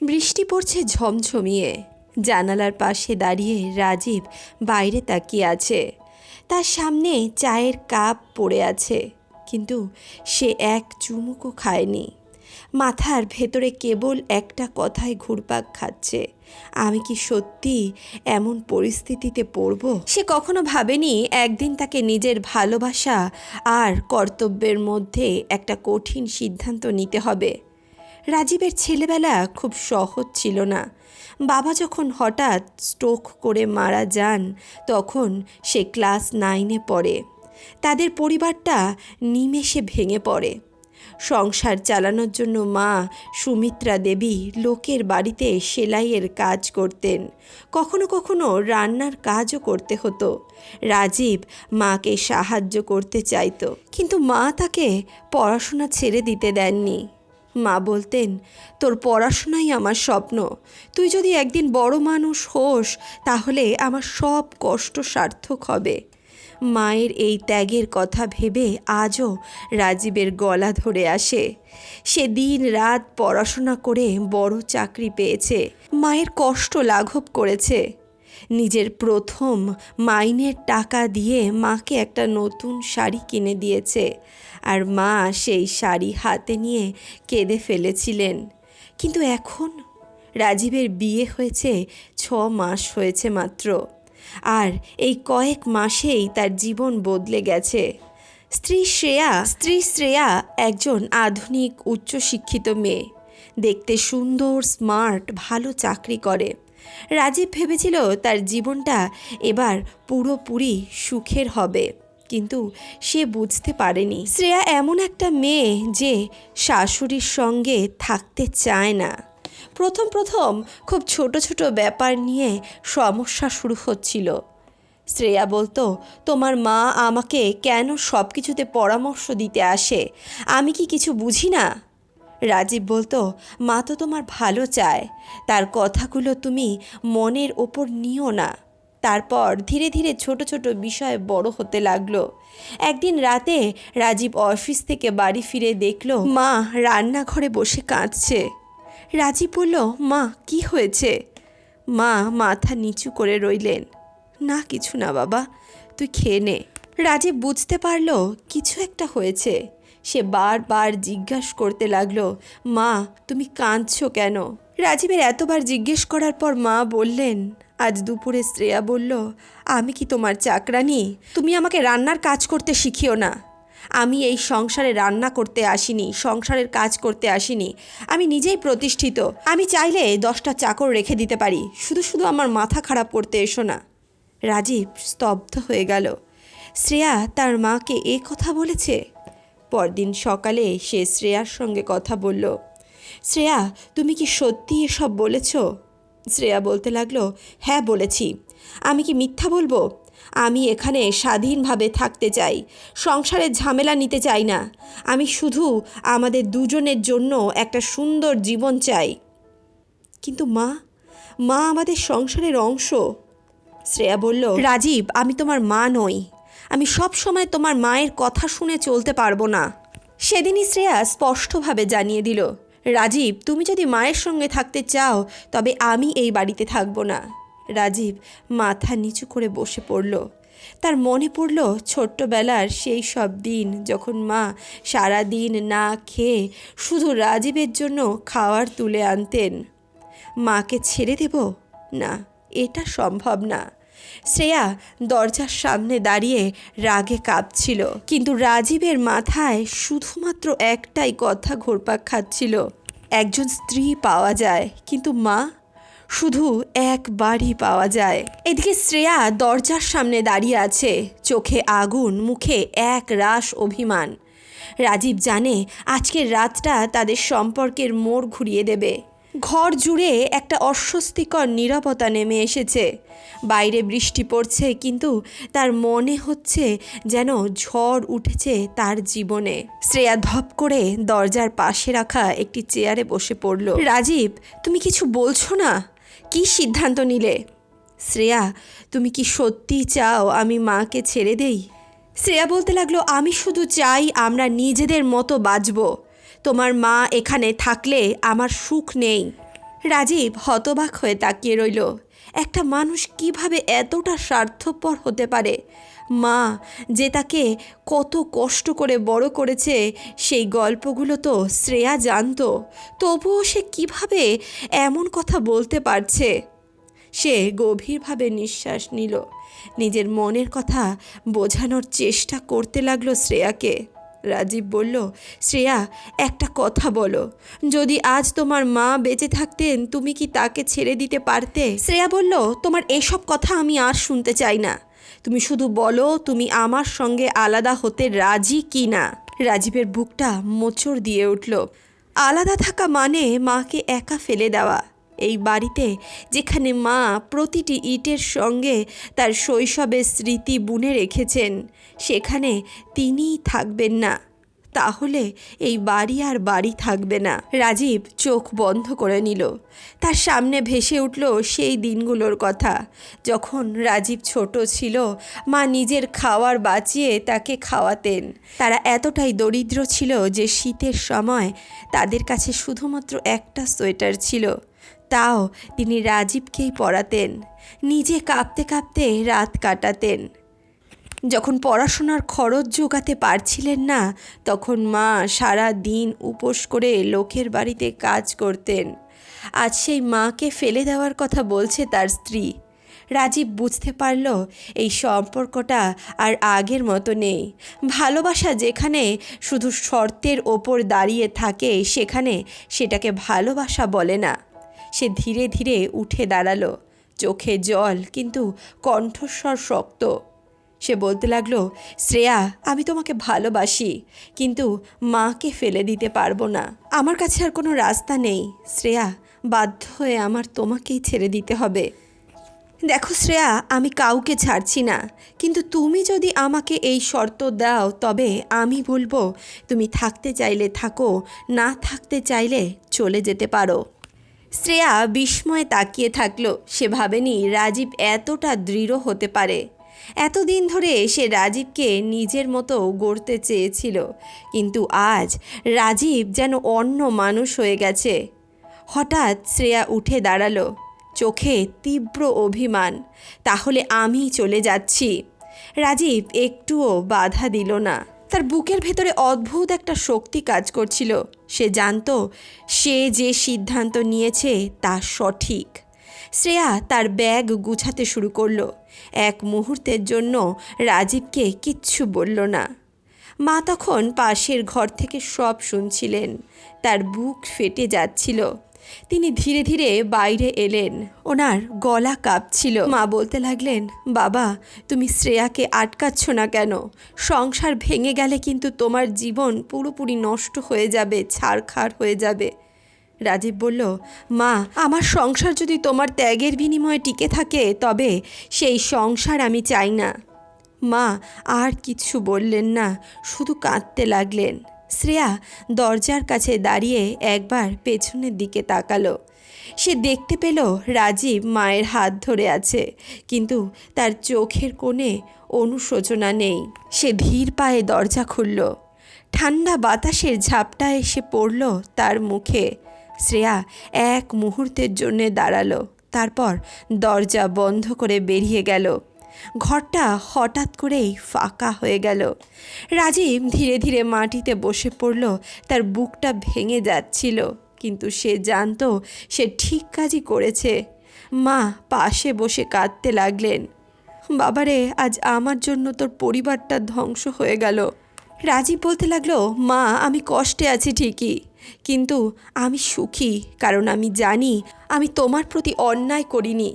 বৃষ্টি পড়ছে ঝমঝমিয়ে। জানালার পাশে দাঁড়িয়ে রাজীব বাইরে তাকিয়ে আছে। তার সামনে চায়ের কাপ পড়ে আছে, কিন্তু সে এক চুমুকও খায়নি। মাথার ভেতরে কেবল একটা কথাই ঘুরপাক খাচ্ছে, আমি কি সত্যি এমন পরিস্থিতিতে পড়ব? সে কখনো ভাবেনি একদিন তাকে নিজের ভালোবাসা আর কর্তব্যের মধ্যে একটা কঠিন সিদ্ধান্ত নিতে হবে। রাজীবের ছেলেবেলা খুব সহজ ছিল না। বাবা যখন হঠাৎ স্ট্রোক করে মারা যান, তখন সে ক্লাস নাইনে পড়ে। তাদের পরিবারটা নিমেষে ভেঙে পড়ে। সংসার চালানোর জন্য মা সুমিত্রা দেবী লোকের বাড়িতে সেলাইয়ের কাজ করতেন। কখনো কখনো রান্নার কাজও করতে হতো। রাজীব মাকে সাহায্য করতে চাইতো। কিন্তু মা তাকে পড়াশোনা ছেড়ে দিতে দেননি। মা বলতেন, তোর পড়াশোনাই আমার স্বপ্ন। তুই যদি একদিন বড় মানুষ হোস, তাহলে আমার সব কষ্ট সার্থক হবে মায়ের এই ত্যাগের কথা ভেবে আজও রাজীবের গলা ধরে আসে। সে দিন রাত পড়াশোনা করে বড় চাকরি পেয়েছে। মায়ের কষ্ট লাঘব করেছে। নিজের প্রথম মাইনের টাকা দিয়ে মাকে একটা নতুন শাড়ি কিনে দিয়েছে। আর মা সেই শাড়ি হাতে নিয়ে কেঁদে ফেলেছিলেন। কিন্তু এখন রাজীবের বিয়ে হয়েছে, ছ মাস হয়েছে মাত্র। আর এই কয়েক মাসেই তার জীবন বদলে গেছে। স্ত্রী শ্রেয়া স্ত্রী শ্রেয়া একজন আধুনিক, উচ্চশিক্ষিত মেয়ে। দেখতে সুন্দর, স্মার্ট, ভালো চাকরি করে। রাজীব ভেবেছিল তার জীবনটা এবার পুরোপুরি সুখের হবে, কিন্তু সে বুঝতে পারেনি। শ্রেয়া এমন একটা মেয়ে যে শাশুড়ির সঙ্গে থাকতে চায় না। প্রথম প্রথম খুব ছোট ছোট ব্যাপার নিয়ে সমস্যা শুরু হচ্ছিল। শ্রেয়া বলতো, তোমার মা আমাকে কেন সব কিছুতে পরামর্শ দিতে আসে? আমি কি কিছু বুঝি না? রাজীব বলতো, মা তো তোমার ভালো চায়। তার কথাগুলো তুমি মনের ওপর নিও না। তারপর ধীরে ধীরে ছোট ছোট বিষয় বড় হতে লাগল। একদিন রাতে রাজীব অফিস থেকে বাড়ি ফিরে দেখল, মা রান্নাঘরে বসে কাঁদছে। রাজীব বলল, মা, কি হয়েছে? মা মাথা নিচু করে রইলেন, না, কিছু না বাবা, তুই খেয়ে নে। রাজীব বুঝতে পারল, কিছু একটা হয়েছে। সে বারবার জিজ্ঞাসা করতে লাগল, মা, তুমি কাঁদছো কেন? রাজীবের এতবার জিজ্ঞেস করার পর মা বললেন, আজ দুপুরে শ্রেয়া বলল, আমি কি তোমার চাকরানি? তুমি আমাকে রান্নার কাজ করতে শিখিও না। আমি এই সংসারে রান্না করতে আসিনি, সংসারের কাজ করতে আসিনি। আমি নিজেই প্রতিষ্ঠিত। আমি চাইলে দশটা চাকর রেখে দিতে পারি। শুধু শুধু আমার মাথা খারাপ করতে এসো না রাজীব স্তব্ধ হয়ে গেল। শ্রেয়া তার মাকে এ কথা বলেছে? পরদিন সকালে সে শ্রেয়ার সঙ্গে কথা বলল, শ্রেয়া, তুমি কি সত্যি এসব বলেছ? শ্রেয়া বলতে লাগল হ্যাঁ বলেছি। আমি কি মিথ্যা বলব? আমি এখানে স্বাধীনভাবে থাকতে চাই সংসারের ঝামেলা নিতে চাই না। আমি শুধু আমাদের দুজনের জন্য একটা সুন্দর জীবন চাই। কিন্তু মা মা আমাদের সংসারের অংশ। শ্রেয়া বলল, রাজীব, আমি তোমার মা নই। আমি সব সময় তোমার মায়ের কথা শুনে চলতে পারব না। সেদিনই শ্রেয়া স্পষ্টভাবে জানিয়ে দিল, রাজীব, তুমি যদি মায়ের সঙ্গে থাকতে চাও, তবে আমি এই বাড়িতে থাকব না। রাজীব মাথা নিচু করে বসে পড়ল। তার মনে পড়ল ছোট্টবেলার সেই সব দিন যখন মা সারা দিন না খেয়ে শুধু রাজীবের জন্য খাওয়ার তুলে আনতেন। মাকে ছেড়ে দেব? না, এটা সম্ভব না। শ্রেয়া দরজার সামনে দাঁড়িয়ে রাগে কাঁপছিল, কিন্তু রাজীবের মাথায় শুধুমাত্র একটাই কথা ঘোরপাক খাচ্ছিল, একজন স্ত্রী পাওয়া যায়, কিন্তু মা শুধু একবারই পাওয়া যায়। এদিকে শ্রেয়া দরজার সামনে দাঁড়িয়ে আছে, চোখে আগুন, মুখে এক রাস অভিমান। রাজীব জানে আজকের রাতটা তাদের সম্পর্কের মোড় ঘুরিয়ে দেবে। ঘর জুড়ে একটা অস্বস্তিকর নীরবতা নেমে এসেছে। বাইরে বৃষ্টি পড়ছে, কিন্তু তার মনে হচ্ছে যেন ঝড় উঠেছে তার জীবনে। শ্রেয়া ধপ করে দরজার পাশে রাখা একটি চেয়ারে বসে পড়ল। রাজীব, তুমি কিছু বলছো না? কি সিদ্ধান্ত নিলে? শ্রেয়া, তুমি কি সত্যি চাও আমি মাকে ছেড়ে দেই? শ্রেয়া বলতে লাগল, আমি শুধু চাই আমরা নিজেদের মতো বাঁচব। তোমার মা এখানে থাকলে আমার সুখ নেই। রাজীব হতবাক হয়ে তাকিয়ে রইল। একটা মানুষ কীভাবে এতটা স্বার্থপর হতে পারে? মা যে তাকে কত কষ্ট করে বড় করেছে, সেই গল্পগুলো তো শ্রেয়া জানতো। তবুও সে কীভাবে এমন কথা বলতে পারছে? সে গভীরভাবে নিঃশ্বাস নিল। নিজের মনের কথা বোঝানোর চেষ্টা করতে লাগল শ্রেয়াকে। রাজীব বলল, শ্রেয়া, একটা কথা বলো। যদি আজ তোমার মা বেঁচে থাকতেন, তুমি কি তাকে ছেড়ে দিতে পারতে? শ্রেয়া বলল, তোমার এসব কথা আমি আর শুনতে চাই না। তুমি শুধু বলো, তুমি আমার সঙ্গে আলাদা হতে রাজি কি না? রাজীবের বুকটা মোচড় দিয়ে উঠল। আলাদা থাকা মানে মাকে একা ফেলে দেওয়া। এই বাড়িতে, যেখানে মা প্রতিটি ইটের সঙ্গে তার শৈশবের স্মৃতি বুনে রেখেছেন, সেখানে তিনিই থাকবেন না। তাহলে এই বাড়ি আর বাড়ি থাকবে না। রাজীব চোখ বন্ধ করে নিল। তার সামনে ভেসে উঠল সেই দিনগুলোর কথা। যখন রাজীব ছোট ছিল, মা নিজের খাওয়ার বাঁচিয়ে তাকে খাওয়াতেন। তারা এতটাই দরিদ্র ছিল যে শীতের সময় তাদের কাছে শুধুমাত্র একটা সোয়েটার ছিল। তাও তিনি রাজীবকেই পড়াতেন, নিজে কাঁপতে কাঁপতে রাত কাটাতেন। যখন পড়াশোনার খরচ জোগাতে পারছিলেন না, তখন মা সারা দিন উপোস করে লোকের বাড়িতে কাজ করতেন। আজ সেই মাকে ফেলে দেওয়ার কথা বলছে তার স্ত্রী। রাজীব বুঝতে পারল এই সম্পর্কটা আর আগের মতো নেই। ভালোবাসা যেখানে শুধু শর্তের ওপর দাঁড়িয়ে থাকে, সেখানে সেটাকে ভালোবাসা বলে না। সে ধীরে ধীরে উঠে দাঁড়াল। চোখে জল, কিন্তু কণ্ঠস্বর শক্ত। সে বলতে লাগল, শ্রেয়া, আমি তোমাকে ভালোবাসি, কিন্তু মাকে ফেলে দিতে পারব না। আমার কাছে আর কোনো রাস্তা নেই। শ্রেয়া, বাধ্য হয়ে আমার তোমাকেই ছেড়ে দিতে হবে। দেখো শ্রেয়া, আমি কাউকে ছাড়ছি না, কিন্তু তুমি যদি আমাকে এই শর্ত দাও, তবে আমি বলব, তুমি থাকতে চাইলে থাকো, না থাকতে চাইলে চলে যেতে পারো। শ্রেয়া বিস্ময়ে তাকিয়ে থাকল। সে ভাবেনি রাজীব এতটা দৃঢ় হতে পারে। এতদিন ধরে সে রাজীবকে নিজের মতো গড়তে চেয়েছিল। কিন্তু আজ রাজীব যেন অন্য মানুষ হয়ে গেছে। হঠাৎ শ্রেয়া উঠে দাঁড়াল। চোখে তীব্র অভিমান। তাহলে আমি চলে যাচ্ছি। রাজীব একটুও বাধা দিল না। তার বুকের ভেতরে অদ্ভুত একটা শক্তি কাজ করছিল। সে জানতো, সে যে সিদ্ধান্ত নিয়েছে তা সঠিক। শ্রেয়া তার ব্যাগ গুছাতে শুরু করল। এক মুহূর্তের জন্য রাজীবকে কিচ্ছু বলল না। মা তখন পাশের ঘর থেকে সব শুনছিলেন। তার বুক ফেটে যাচ্ছিল। তিনি ধীরে ধীরে বাইরে এলেন। ওনার গলা কাঁপছিল। মা বলতে লাগলেন, বাবা, তুমি শ্রেয়াকে আটকাচ্ছ না কেন? সংসার ভেঙে গেলে কিন্তু তোমার জীবন পুরোপুরি নষ্ট হয়ে যাবে, ছাড়খাড় হয়ে যাবে। রাজীব বলল, মা, আমার সংসার যদি তোমার ত্যাগের বিনিময়ে টিকে থাকে, তবে সেই সংসার আমি চাই না। মা আর কিছু বললেন না, শুধু কাঁদতে লাগলেন। শ্রেয়া দরজার কাছে দাঁড়িয়ে একবার পেছনের দিকে তাকালো। সে দেখতে পেল রাজীব মায়ের হাত ধরে আছে, কিন্তু তার চোখের কোণে অনুশোচনা নেই। সে ধীর পায়ে দরজা খুলল। ঠান্ডা বাতাসের ঝাপটা এসে পড়ল তার মুখে। শ্রেয়া এক মুহূর্তের জন্যে দাঁড়াল, তারপর দরজা বন্ধ করে বেরিয়ে গেল। ঘরটা হঠাৎ করেই ফাঁকা হয়ে গেল। রাজীব ধীরে ধীরে মাটিতে বসে পড়ল, তার বুকটা ভেঙে যাচ্ছিল, কিন্তু সে জানতো সে ঠিক কাজই করেছে। মা পাশে বসে কাঁদতে লাগলেন। বাবারে, আজ আমার জন্য তোর পরিবারটা ধ্বংস হয়ে গেল। রাজীব বলতে লাগল, মা, আমি কষ্টে আছি ঠিকই, কিন্তু আমি সুখী, কারণ আমি জানি আমি তোমার প্রতি অন্যায় করিনি।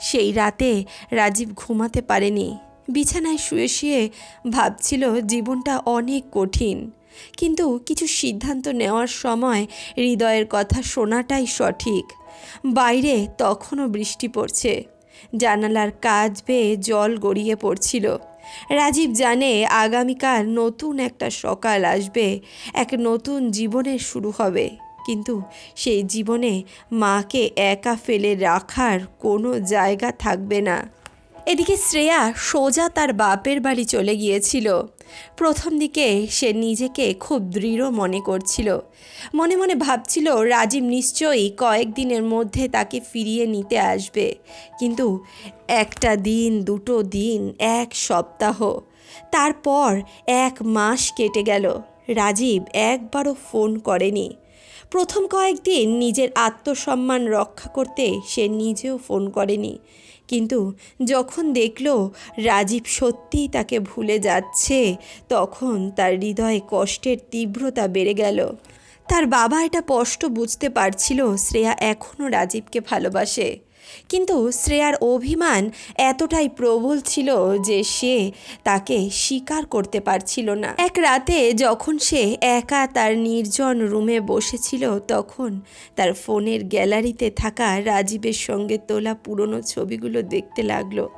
সেই রাতে রাজীব ঘুমাতে পারেনি। বিছানায় শুয়ে শুয়ে ভাবছিল জীবনটা অনেক কঠিন। কিন্তু কিছু সিদ্ধান্ত নেওয়ার সময় হৃদয়ের কথা শোনাটাই সঠিক। বাইরে তখনও বৃষ্টি পড়ছে। জানালার কাজ বেয়ে জল গড়িয়ে পড়ছিল। রাজীব জানে আগামীকাল নতুন একটা সকাল আসবে, এক নতুন জীবনের শুরু হবে। কিন্তু সেই জীবনে মাকে একা ফেলে রাখার কোনো জায়গা থাকবে না। এদিকে শ্রেয়া সোজা তার বাপের বাড়ি চলে গিয়েছিল। প্রথম দিকে সে নিজেকে খুব দৃঢ় মনে করছিল। মনে মনে ভাবছিল রাজীব নিশ্চয়ই কয়েকদিনের মধ্যে তাকে ফিরিয়ে নিতে আসবে। কিন্তু একটা দিন, দুটো দিন, এক সপ্তাহ, তারপর এক মাস কেটে গেল। রাজীব একবারও ফোন করেনি। প্রথম কয়েকদিন নিজের আত্মসম্মান রক্ষা করতে সে নিজেও ফোন করেনি। কিন্তু যখন দেখল রাজীব সত্যিই তাকে ভুলে যাচ্ছে, তখন তার হৃদয়ে কষ্টের তীব্রতা বেড়ে গেল। তার বাবা এটা স্পষ্ট বুঝতে পারছিল, শ্রেয়া এখনও রাজীবকে ভালোবাসে। কিন্তু শ্রেয়ার অভিমান এতটাই প্রবল ছিল যে সে তাকে স্বীকার করতে পারছিল না। এক রাতে যখন সে একা তার নির্জন রুমে বসেছিল, তখন তার ফোনের গ্যালারিতে থাকা রাজীবের সঙ্গে তোলা পুরনো ছবিগুলো দেখতে লাগল।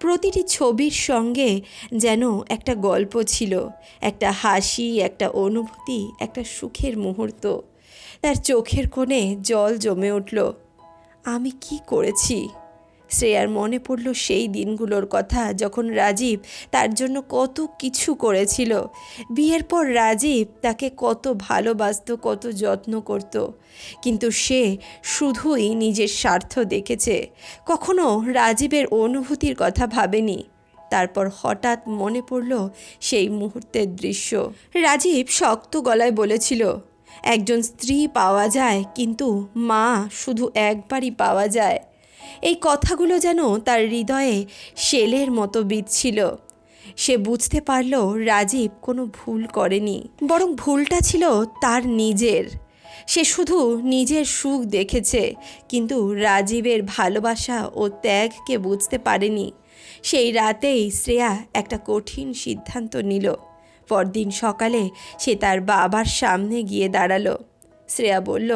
প্রতিটি ছবির সঙ্গে যেন একটা গল্প ছিল, একটা হাসি, একটা অনুভূতি, একটা সুখের মুহূর্ত। তার চোখের কোণে জল জমে উঠল। আমি কি করেছি? শ্রেয়ার মনে পড়ল সেই দিনগুলোর কথা যখন রাজীব তার জন্য কত কিছু করেছিল। বিয়ের পর রাজীব তাকে কত ভালোবাসত, কত যত্ন করত। কিন্তু সে শুধুই নিজের স্বার্থ দেখেছে। কখনো রাজীবের অনুভূতির কথা ভাবেনি। তারপর হঠাৎ মনে পড়ল সেই মুহূর্তের দৃশ্য। রাজীব শক্ত গলায় বলেছিল একজন স্ত্রী পাওয়া যায়, কিন্তু মা শুধু একবারই পাওয়া যায়। এই কথাগুলো যেন তার হৃদয়ে শেলের মতো বিচ্ছিল সে বুঝতে পারল রাজীব কোনো ভুল করেনি, বরং ভুলটা ছিল তার নিজের। সে শুধু নিজের সুখ দেখেছে, কিন্তু রাজীবের ভালোবাসা ও ত্যাগকে বুঝতে পারেনি। সেই রাতেই শ্রেয়া একটা কঠিন সিদ্ধান্ত নিল। পরদিন সকালে সে তার বাবার সামনে গিয়ে দাঁড়াল। শ্রেয়া বলল,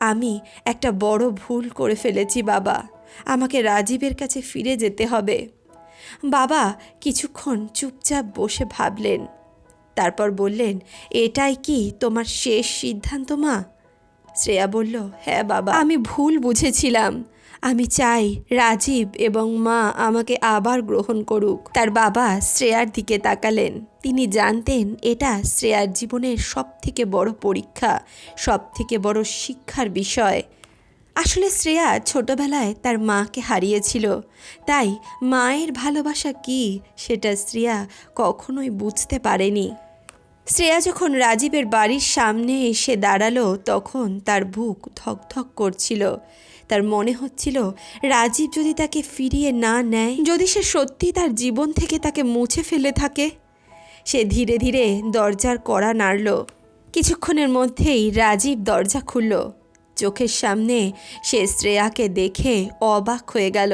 আমি একটা বড় ভুল করে ফেলেছি বাবা। আমাকে রাজীবের কাছে ফিরে যেতে হবে। বাবা কিছুক্ষণ চুপচাপ বসে ভাবলেন। তারপর বললেন, এটাই কি তোমার শেষ সিদ্ধান্ত মা? শ্রেয়া বলল হ্যাঁ বাবা, আমি ভুল বুঝেছিলাম। আমি চাই রাজীব এবং মা আমাকে আবার গ্রহণ করুক। তার বাবা শ্রেয়ার দিকে তাকালেন। তিনি জানতেন এটা শ্রেয়ার জীবনের সব থেকে বড় পরীক্ষা সব থেকে বড় শিক্ষার বিষয়। আসলে শ্রেয়া ছোটবেলায় তার মাকে হারিয়েছিল। তাই মায়ের ভালোবাসা কি সেটা শ্রেয়া কখনোই বুঝতে পারেনি। শ্রেয়া যখন রাজীবের বাড়ির সামনে এসে দাঁড়াল, তখন তার বুক ধকধক করছিল। তার মনে হচ্ছিল রাজীব যদি তাকে ফিরিয়ে না নেয়, যদি সে সত্যি তার জীবন থেকে তাকে মুছে ফেলে থাকে, সে ধীরে ধীরে দরজার কড়া নাড়ল। কিছুক্ষণের মধ্যেই রাজীব দরজা খুলল। চোখের সামনে সে শ্রেয়াকে দেখে অবাক হয়ে গেল।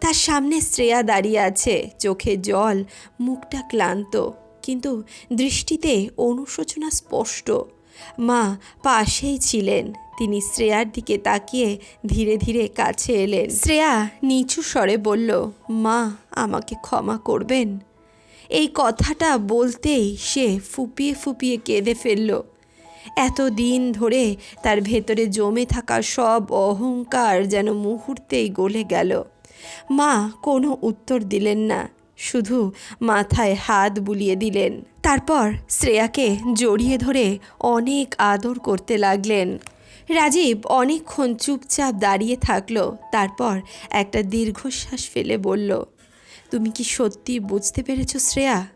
তার সামনে শ্রেয়া দাঁড়িয়ে আছে। চোখে জল, মুখটা ক্লান্ত, কিন্তু দৃষ্টিতে অনুশোচনা স্পষ্ট। মা, পাশেই ছিলেন। তিনি শ্রেয়ার দিকে তাকিয়ে ধীরে ধীরে কাছে এলেন। শ্রেয়া নিচু স্বরে বলল, মা, আমাকে ক্ষমা করবেন? এই কথাটা বলতেই সে ফুপিয়ে ফুপিয়ে কেঁদে ফেলল। এত দিন ধরে তার ভেতরে জমে থাকা সব অহংকার যেন মুহূর্তেই গলে গেল। মা কোনো উত্তর দিলেন না। শুধু মাথায় হাত বুলিয়ে দিলেন। তারপর শ্রেয়াকে জড়িয়ে ধরে অনেক আদর করতে লাগলেন। রাজীব অনেকক্ষণ চুপচাপ দাঁড়িয়ে থাকল, তারপর একটা দীর্ঘশ্বাস ফেলে বলল, তুমি কি সত্যি বুঝতে পেরেছ শ্রেয়া?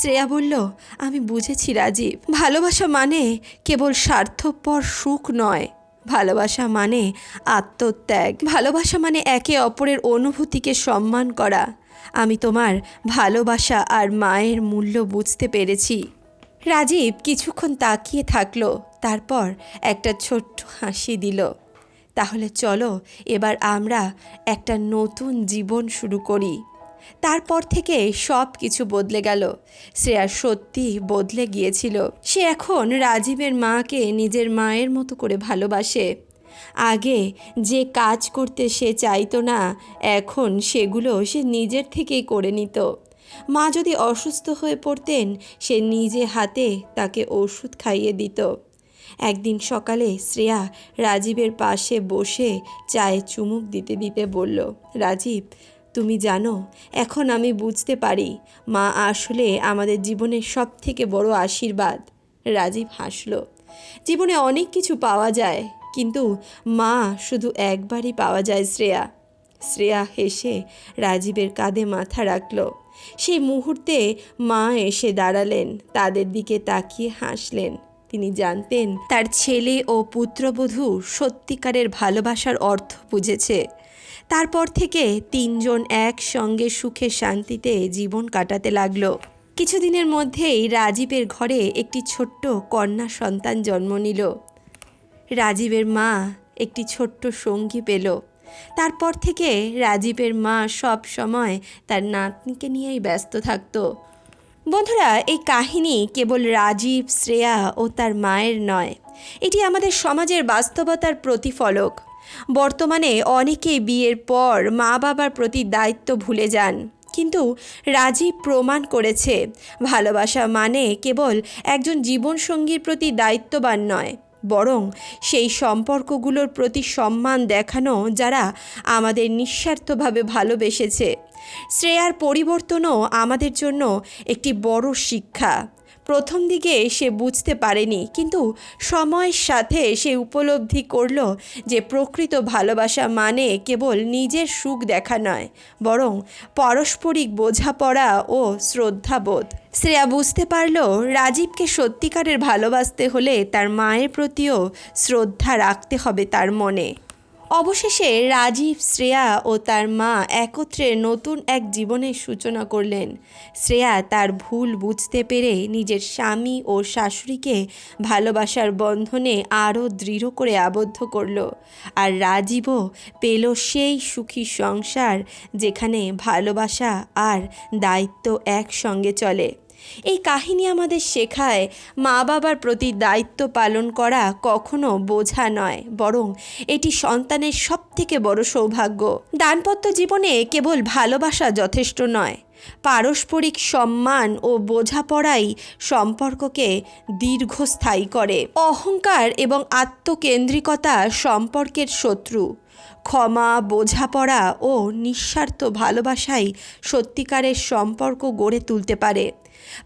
শ্রেয়া বলল, আমি বুঝেছি রাজীব। ভালোবাসা মানে কেবল স্বার্থপর সুখ নয়। ভালোবাসা মানে আত্মত্যাগ। ভালোবাসা মানে একে অপরের অনুভূতিকে সম্মান করা। আমি তোমার ভালোবাসা আর মায়ের মূল্য বুঝতে পেরেছি। রাজীব কিছুক্ষণ তাকিয়ে থাকল, তারপর একটা ছোট্ট হাসি দিল। তাহলে চলো, এবার আমরা একটা নতুন জীবন শুরু করি। তারপর থেকে সব কিছু বদলে গেল। শ্রেয়া সত্যি বদলে গিয়েছিল। সে এখন রাজীবের মাকে নিজের মায়ের মতো করে ভালোবাসে। আগে যে কাজ করতে সে চাইতো না, এখন সেগুলো সে নিজের থেকেই করে নিত। মা যদি অসুস্থ হয়ে পড়তেন, সে নিজে হাতে তাকে ওষুধ খাইয়ে দিত। একদিন সকালে শ্রেয়া রাজীবের পাশে বসে চায়ে চুমুক দিতে দিতে বলল, রাজীব, তুমি জানো, এখন আমি বুঝতে পারি, মা আসলে আমাদের জীবনের সব থেকে বড় আশীর্বাদ। রাজীব হাসল, জীবনে অনেক কিছু পাওয়া যায়। কিন্তু মা শুধু একবারই পাওয়া যায় শ্রেয়া। শ্রেয়া হেসে রাজীবের কাঁধে মাথা রাখল। সেই মুহূর্তে মা এসে দাঁড়ালেন, তাদের দিকে তাকিয়ে হাসলেন। তিনি জানতেন তার ছেলে ও পুত্রবধূ সত্যিকারের ভালোবাসার অর্থ বুঝেছে। তারপর থেকে তিনজন একসঙ্গে সুখে শান্তিতে জীবন কাটাতে লাগল। কিছুদিনের মধ্যেই রাজীবের ঘরে একটি ছোট্ট কন্যা সন্তান জন্ম নিল। রাজীবের মা একটি ছোট্ট সঙ্গী পেল। তারপর থেকে রাজীবের মা সব সময় তার নাতনিকে নিয়েই ব্যস্ত থাকতো। বন্ধুরা, এই কাহিনী কেবল রাজীব, শ্রেয়া ও তার মায়ের নয়, এটি আমাদের সমাজের বাস্তবতার প্রতিফলক। বর্তমানে অনেকেই বিয়ের পর মা বাবার প্রতি দায়িত্ব ভুলে যান, কিন্তু রাজীব প্রমাণ করেছে, ভালোবাসা মানে কেবল একজন জীবনসঙ্গীর প্রতি দায়িত্ববান নয়। বরং সেই সম্পর্কগুলোর প্রতি সম্মান দেখানো যারা আমাদের নিঃস্বার্থভাবে ভালোবেসেছে। শ্রেয়ার পরিবর্তনও আমাদের জন্য একটি বড় শিক্ষা। প্রথম দিকে সে বুঝতে পারেনি, কিন্তু সময়ের সাথে সে উপলব্ধি করল যে প্রকৃত ভালোবাসা মানে কেবল নিজের সুখ দেখা নয়, বরং পারস্পরিক বোঝাপড়া ও শ্রদ্ধাবোধ। শ্রেয়া বুঝতে পারল, রাজীবকে সত্যিকারের ভালোবাসতে হলে তার মায়ের প্রতিও শ্রদ্ধা রাখতে হবে তার মনে। অবশেষে রাজীব, শ্রেয়া ও তার মা একত্রে নতুন এক জীবনের সূচনা করলেন। শ্রেয়া তার ভুল বুঝতে পেরে নিজের স্বামী ও শাশুড়িকে ভালোবাসার বন্ধনে আরও দৃঢ় করে আবদ্ধ করল। আর রাজীবও পেল সেই সুখী সংসার যেখানে ভালোবাসা আর দায়িত্ব একসঙ্গে চলে। এই কাহিনী আমাদের শেখায় মা বাবার প্রতি দায়িত্ব পালন করা কখনো বোঝা নয়, বরং এটি সন্তানের সবথেকে বড় সৌভাগ্য। দানপত্য জীবনে কেবল ভালোবাসা যথেষ্ট নয়, পারস্পরিক সম্মান ও বোঝাপড়াই সম্পর্ককে দীর্ঘস্থায়ী করে। অহংকার এবং আত্মকেন্দ্রিকতা সম্পর্কের শত্রু, ক্ষমা, বোঝাপড়া ও নিঃস্বার্থ ভালোবাসাই সত্যিকারের সম্পর্ক গড়ে তুলতে পারে।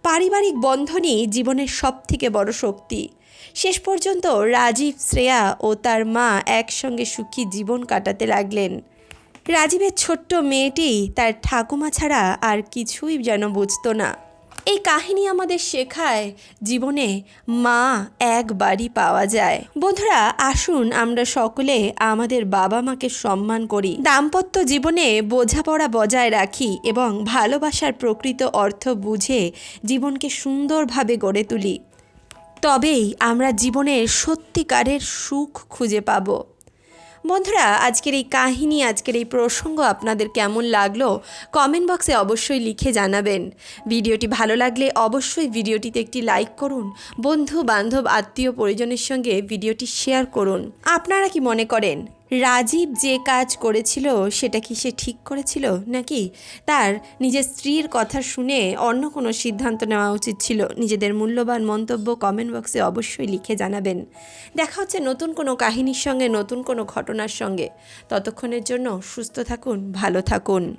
পারিবারিক বন্ধনই জীবনের সবথেকে বড় শক্তি। শেষ পর্যন্ত রাজীব, শ্রেয়া ও তার মা একসঙ্গে সুখী জীবন কাটাতে লাগলেন। রাজীবের ছোট্ট মেয়েটি তার ঠাকুমা ছাড়া আর কিছুই যেন বুঝতো না। এই কাহিনী আমাদের শেখায় জীবনে মা একবারই পাওয়া যায়। বন্ধুরা, আসুন আমরা সকলে আমাদের বাবা মাকে সম্মান করি। দাম্পত্য জীবনে বোঝাপড়া বজায় রাখি এবং ভালোবাসার প্রকৃত অর্থ বুঝে জীবনকে সুন্দরভাবে গড়ে তুলি। তবেই আমরা জীবনের সত্যিকারের সুখ খুঁজে পাবো। বন্ধুরা, আজকের এই কাহিনী, আজকের এই প্রসঙ্গ আপনাদের কেমন লাগল কমেন্ট বক্সে অবশ্যই লিখে জানাবেন। ভিডিওটি ভালো লাগলে অবশ্যই ভিডিওটিতে একটি লাইক করুন, বন্ধু, বান্ধব, আত্মীয়, পরিজনের সঙ্গে ভিডিওটি শেয়ার করুন। আপনারা কি মনে করেন রাজীব যে কাজ করেছিল, সেটা কি সে ঠিক করেছিল নাকি? তার নিজের স্ত্রীর কথা শুনে অন্য কোনো সিদ্ধান্ত নেওয়া উচিত ছিল। নিজেদের মূল্যবান মন্তব্য কমেন্ট বক্সে অবশ্যই লিখে জানাবেন। দেখা হচ্ছে নতুন কোনো কাহিনীর সঙ্গে, নতুন কোনো ঘটনার সঙ্গে। ততক্ষণের জন্য সুস্থ থাকুন, ভালো থাকুন।